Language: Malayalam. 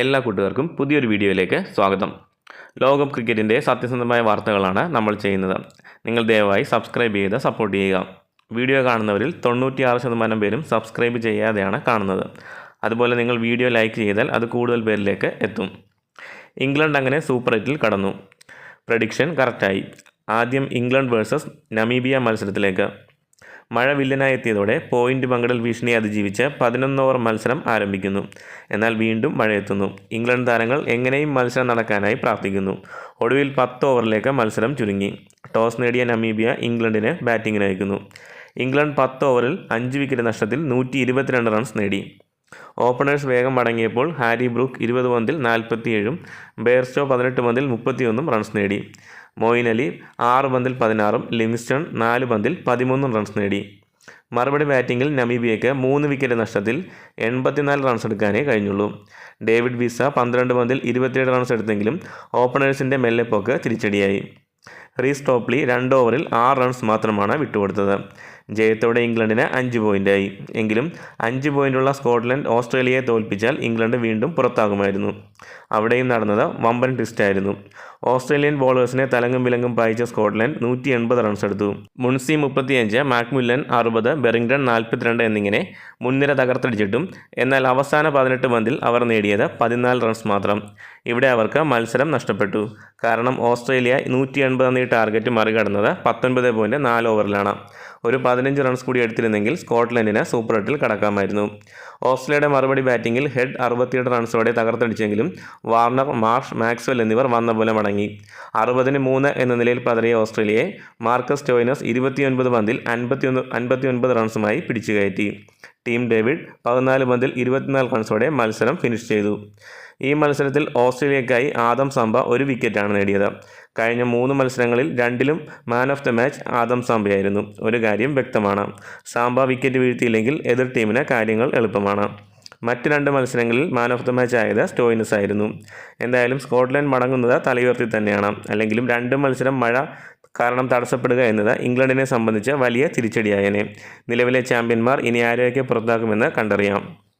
എല്ലാ കൂട്ടുകാർക്കും പുതിയൊരു വീഡിയോയിലേക്ക് സ്വാഗതം. ലോകകപ്പ് ക്രിക്കറ്റിന്റെ സത്യസന്ധമായ വാർത്തകളാണ് നമ്മൾ ചെയ്യുന്നത്. നിങ്ങൾ ദയവായി സബ്സ്ക്രൈബ് ചെയ്ത് സപ്പോർട്ട് ചെയ്യുക. വീഡിയോ കാണുന്നവരിൽ തൊണ്ണൂറ്റിയാറ് ശതമാനം പേരും സബ്സ്ക്രൈബ് ചെയ്യാതെയാണ് കാണുന്നത്. അതുപോലെ നിങ്ങൾ വീഡിയോ ലൈക്ക് ചെയ്താൽ അത് കൂടുതൽ പേരിലേക്ക് എത്തും. ഇംഗ്ലണ്ട് അങ്ങനെ സൂപ്പർ എയ്റ്റിൽ കടന്നു. പ്രഡിക്ഷൻ കറക്റ്റായി ആദ്യം ഇംഗ്ലണ്ട് വേഴ്സസ് നമീബിയ മത്സരത്തിലേക്ക്. മഴ വില്ലനായി എത്തിയതോടെ പോയിന്റ് പങ്കിടൽ ഭീഷണിയെ അതിജീവിച്ച് പതിനൊന്ന് ഓവർ മത്സരം ആരംഭിക്കുന്നു. എന്നാൽ വീണ്ടും മഴയെത്തുന്നു ഇംഗ്ലണ്ട് താരങ്ങൾ എങ്ങനെയും മത്സരം നടക്കാനായി പ്രാർത്ഥിക്കുന്നു. ഒടുവിൽ പത്ത് ഓവറിലേക്ക് മത്സരം ചുരുങ്ങി. ടോസ് നേടിയ നമീബിയ ഇംഗ്ലണ്ടിന് ബാറ്റിംഗിന് അയക്കുന്നു. ഇംഗ്ലണ്ട് പത്ത് ഓവറിൽ അഞ്ച് വിക്കറ്റ് നഷ്ടത്തിൽ നൂറ്റി ഇരുപത്തിരണ്ട് റൺസ് നേടി. ഓപ്പണേഴ്സ് വേഗം മടങ്ങിയപ്പോൾ ഹാരി ബ്രൂക്ക് ഇരുപത് പന്തിൽ നാൽപ്പത്തിയേഴും ബെയർസ്റ്റോ പതിനെട്ട് പന്തിൽ മുപ്പത്തിയൊന്നും റൺസ് നേടി. മോയിൻ അലി ആറ് പന്തിൽ പതിനാറും ലിങ്സ്റ്റൺ നാല് പന്തിൽ പതിമൂന്നും റൺസ് നേടി. മറുപടി ബാറ്റിംഗിൽ നമീബിയയ്ക്ക് മൂന്ന് വിക്കറ്റ് നഷ്ടത്തിൽ എൺപത്തിനാല് റൺസ് എടുക്കാനേ കഴിഞ്ഞുള്ളൂ. ഡേവിഡ് വിസ പന്ത്രണ്ട് പന്തിൽ ഇരുപത്തിയേഴ് റൺസ് എടുത്തെങ്കിലും ഓപ്പണേഴ്സിന്റെ മെല്ലെപ്പോക്ക് തിരിച്ചടിയായി. റീസ് ടോപ്ലി രണ്ട് ഓവറിൽ ആറ് റൺസ് മാത്രമാണ് വിട്ടുകൊടുത്തത്. ജയത്തോടെ ഇംഗ്ലണ്ടിന് അഞ്ച് പോയിന്റായി എങ്കിലും അഞ്ച് പോയിന്റുള്ള സ്കോട്ട്ലൻഡ് ഓസ്ട്രേലിയയെ തോൽപ്പിച്ചാൽ ഇംഗ്ലണ്ട് വീണ്ടും പുറത്താകുമായിരുന്നു. അവിടെയും നടന്നത് വമ്പൻ ട്വിസ്റ്റായിരുന്നു ഓസ്ട്രേലിയൻ ബോളേഴ്സിനെ തലങ്ങും വിലങ്ങും പായിച്ച സ്കോട്ട്ലൻഡ് നൂറ്റി എൺപത് റൺസ് എടുത്തു. മുൻസി മുപ്പത്തിയഞ്ച് മാക്മുല്ലൻ അറുപത് ബെറിംഗ്ടൺ നാൽപ്പത്തിരണ്ട് എന്നിങ്ങനെ മുൻനിര തകർത്തടിച്ചിട്ടും എന്നാൽ അവസാന പതിനെട്ട് പന്തിൽ അവർ നേടിയത് പതിനാല് റൺസ് മാത്രം. ഇവിടെ അവർക്ക് മത്സരം നഷ്ടപ്പെട്ടു. കാരണം ഓസ്ട്രേലിയ നൂറ്റി എൺപത് എന്നീ ടാർഗറ്റ് മറികടന്നത് പത്തൊൻപത് പോയിന്റ് നാല് ഓവറിലാണ് ഒരു പതിനഞ്ച് റൺസ് കൂടി എടുത്തിരുന്നെങ്കിൽ സ്കോട്ട്ലൻഡിന് സൂപ്പർ എട്ടിൽ കടക്കാമായിരുന്നു. ഓസ്ട്രേലിയയുടെ മറുപടി ബാറ്റിംഗിൽ ഹെഡ് അറുപത്തിയെട്ട് റൺസോടെ തകർത്തടിച്ചെങ്കിലും വാർണർ മാർഷ് മാക്സ്വെൽ എന്നിവർ വന്ന പോലെ മടങ്ങി. അറുപതിന് മൂന്ന് എന്ന നിലയിൽ പതറിയ ഓസ്ട്രേലിയയെ മാർക്കസ് ടോയിനസ് ഇരുപത്തിയൊൻപത് പന്തിൽ അൻപത്തിയൊന്ന് അൻപത്തിയൊൻപത് റൺസുമായി പിടിച്ചു കയറ്റി. ടീം ഡേവിഡ് പതിനാല് പന്തിൽ ഇരുപത്തിനാല് റൺസോടെ മത്സരം ഫിനിഷ് ചെയ്തു. ഈ മത്സരത്തിൽ ഓസ്ട്രേലിയക്കായി ആദം സമ്പ ഒരു വിക്കറ്റാണ് നേടിയത്. കഴിഞ്ഞ മൂന്ന് മത്സരങ്ങളിൽ രണ്ടിലും man of the match Adam സാംബയായിരുന്നു ഒരു കാര്യം വ്യക്തമാണ്. സാംബ വിക്കറ്റ് വീഴ്ത്തിയില്ലെങ്കിൽ എതിർ ടീമിന് കാര്യങ്ങൾ എളുപ്പമാണ്. മറ്റ് രണ്ട് മത്സരങ്ങളിൽ മാൻ ഓഫ് ദ മാച്ച് ആയത് സ്റ്റോയിനസ് ആയിരുന്നു. എന്തായാലും സ്കോട്ട്ലൻഡ് മടങ്ങുന്നത് തലയുയർത്തി തന്നെയാണ്. അല്ലെങ്കിലും രണ്ട് മത്സരം മഴ കാരണം തടസ്സപ്പെടുക എന്നത് ഇംഗ്ലണ്ടിനെ സംബന്ധിച്ച് വലിയ തിരിച്ചടിയായേനെ. നിലവിലെ ചാമ്പ്യന്മാർ ഇനി ആരെയൊക്കെ പുറത്താക്കുമെന്ന് കണ്ടറിയാം.